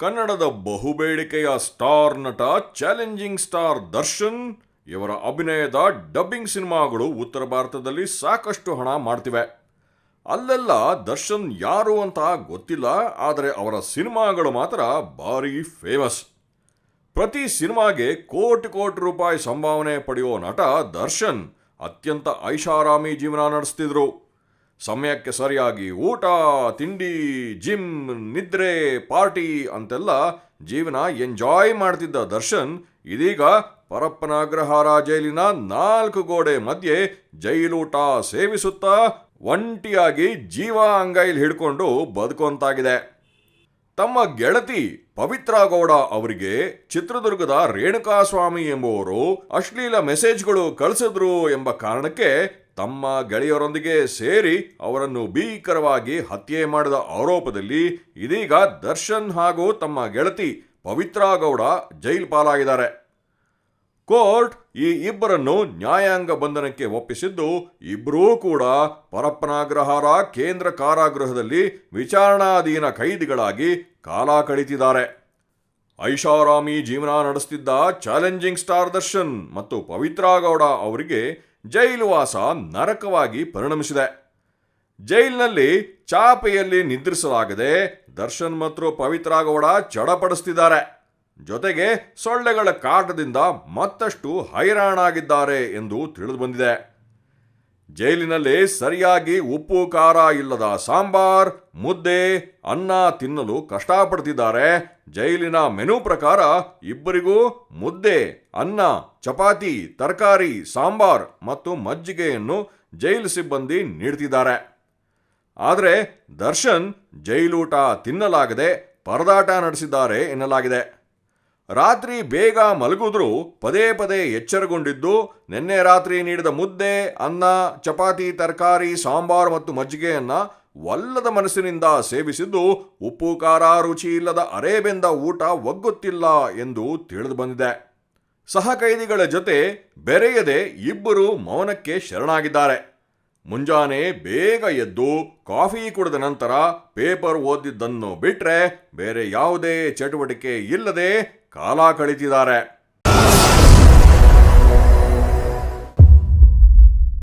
ಕನ್ನಡದ ಬಹುಬೇಡಿಕೆಯ ಸ್ಟಾರ್ ನಟ, ಚಾಲೆಂಜಿಂಗ್ ಸ್ಟಾರ್ ದರ್ಶನ್, ಇವರ ಅಭಿನಯದ ಡಬ್ಬಿಂಗ್ ಸಿನಿಮಾಗಳು ಉತ್ತರ ಭಾರತದಲ್ಲಿ ಸಾಕಷ್ಟು ಹಣ ಮಾಡ್ತಿವೆ. ಅಲ್ಲೆಲ್ಲ ದರ್ಶನ್ ಯಾರು ಅಂತ ಗೊತ್ತಿಲ್ಲ, ಆದರೆ ಅವರ ಸಿನಿಮಾಗಳು ಮಾತ್ರ ಭಾರೀ ಫೇಮಸ್ ಪ್ರತಿ ಸಿನಿಮಾಗೆ ಕೋಟಿ ಕೋಟಿ ರೂಪಾಯಿ ಸಂಭಾವನೆ ಪಡೆಯುವ ನಟ ದರ್ಶನ್ ಅತ್ಯಂತ ಐಷಾರಾಮಿ ಜೀವನ ನಡೆಸ್ತಿದ್ರು. ಸಮಯಕ್ಕೆ ಸರಿಯಾಗಿ ಊಟ, ತಿಂಡಿ, ಜಿಮ್, ನಿದ್ರೆ, ಪಾರ್ಟಿ ಅಂತೆಲ್ಲ ಜೀವನ ಎಂಜಾಯ್ ಮಾಡ್ತಿದ್ದ ದರ್ಶನ್ ಇದೀಗ ಪರಪ್ಪನಾಗ್ರಹಾರ ಜೈಲಿನ ನಾಲ್ಕು ಗೋಡೆ ಮಧ್ಯೆ ಜೈಲೂಟ ಸೇವಿಸುತ್ತಾ ಒಂಟಿಯಾಗಿ ಜೀವ ಅಂಗೈಲಿ ಹಿಡ್ಕೊಂಡು ಬದುಕುವಂತಾಗಿದೆ. ತಮ್ಮ ಗೆಳತಿ ಪವಿತ್ರ ಗೌಡ ಅವರಿಗೆ ಚಿತ್ರದುರ್ಗದ ರೇಣುಕಾಸ್ವಾಮಿ ಎಂಬುವರು ಅಶ್ಲೀಲ ಮೆಸೇಜ್ಗಳು ಕಳಿಸಿದ್ರು ಎಂಬ ಕಾರಣಕ್ಕೆ ತಮ್ಮ ಗೆಳೆಯರೊಂದಿಗೆ ಸೇರಿ ಅವರನ್ನು ಭೀಕರವಾಗಿ ಹತ್ಯೆ ಮಾಡಿದ ಆರೋಪದಲ್ಲಿ ಇದೀಗ ದರ್ಶನ್ ಹಾಗೂ ತಮ್ಮ ಗೆಳತಿ ಪವಿತ್ರಾ ಗೌಡ ಜೈಲು ಪಾಲಾಗಿದ್ದಾರೆ. ಕೋರ್ಟ್ ಈ ಇಬ್ಬರನ್ನು ನ್ಯಾಯಾಂಗ ಬಂಧನಕ್ಕೆ ಒಪ್ಪಿಸಿದ್ದು ಇಬ್ಬರೂ ಕೂಡ ಪರಪ್ಪನಾಗ್ರಹಾರ ಕೇಂದ್ರ ಕಾರಾಗೃಹದಲ್ಲಿ ವಿಚಾರಣಾಧೀನ ಖೈದಿಗಳಾಗಿ ಕಾಲ ಕಳೀತಿದ್ದಾರೆ. ಐಷಾರಾಮಿ ಜೀವನ ನಡೆಸುತ್ತಿದ್ದ ಚಾಲೆಂಜಿಂಗ್ ಸ್ಟಾರ್ ದರ್ಶನ್ ಮತ್ತು ಪವಿತ್ರಾಗೌಡ ಅವರಿಗೆ ಜೈಲುವಾಸ ನರಕವಾಗಿ ಪರಿಣಮಿಸಿದೆ. ಜೈಲಿನಲ್ಲಿ ಚಾಪೆಯಲ್ಲಿ ನಿದ್ರಿಸಲಾಗದೆ ದರ್ಶನ್ ಮತ್ತು ಪವಿತ್ರಾಗೌಡ ಚಡಪಡಿಸ್ತಿದ್ದಾರೆ. ಜೊತೆಗೆ ಸೊಳ್ಳೆಗಳ ಕಾಟದಿಂದ ಮತ್ತಷ್ಟು ಹೈರಾಣಾಗಿದ್ದಾರೆ ಎಂದು ತಿಳಿದುಬಂದಿದೆ. ಜೈಲಿನಲ್ಲಿ ಸರಿಯಾಗಿ ಉಪ್ಪು, ಖಾರ ಇಲ್ಲದ ಸಾಂಬಾರ್, ಮುದ್ದೆ, ಅನ್ನ ತಿನ್ನಲು ಕಷ್ಟಪಡ್ತಿದ್ದಾರೆ. ಜೈಲಿನ ಮೆನು ಪ್ರಕಾರ ಇಬ್ಬರಿಗೂ ಮುದ್ದೆ, ಅನ್ನ, ಚಪಾತಿ, ತರಕಾರಿ, ಸಾಂಬಾರ್ ಮತ್ತು ಮಜ್ಜಿಗೆಯನ್ನು ಜೈಲು ಸಿಬ್ಬಂದಿ ನೀಡ್ತಿದ್ದಾರೆ. ಆದರೆ ದರ್ಶನ್ ಜೈಲೂಟ ತಿನ್ನಲಾಗದೆ ಪರದಾಟ ನಡೆಸಿದ್ದಾರೆ ಎನ್ನಲಾಗಿದೆ. ರಾತ್ರಿ ಬೇಗ ಮಲಗಿದ್ರೂ ಪದೇ ಪದೇ ಎಚ್ಚರಗೊಂಡಿದ್ದು, ನಿನ್ನೆ ರಾತ್ರಿ ನೀಡಿದ ಮುದ್ದೆ, ಅನ್ನ, ಚಪಾತಿ, ತರಕಾರಿ, ಸಾಂಬಾರ್ ಮತ್ತು ಮಜ್ಜಿಗೆಯನ್ನು ವಲ್ಲದ ಮನಸ್ಸಿನಿಂದ ಸೇವಿಸಿದ್ದು, ಉಪ್ಪು, ಖಾರ, ರುಚಿ ಇಲ್ಲದ ಅರೇಬೆಂದ ಊಟ ಒಗ್ಗುತ್ತಿಲ್ಲ ಎಂದು ತಿಳಿದು ಬಂದಿದೆ. ಸಹಕೈದಿಗಳ ಜೊತೆ ಬೆರೆಯದೆ ಇಬ್ಬರು ಮೌನಕ್ಕೆ ಶರಣಾಗಿದ್ದಾರೆ. ಮುಂಜಾನೆ ಬೇಗ ಎದ್ದು ಕಾಫಿ ಕುಡಿದ ನಂತರ ಪೇಪರ್ ಓದಿದ್ದನ್ನು ಬಿಟ್ಟರೆ ಬೇರೆ ಯಾವುದೇ ಚಟುವಟಿಕೆ ಇಲ್ಲದೆ ಕಾಲ ಕಳೀತಿದ್ದಾರೆ.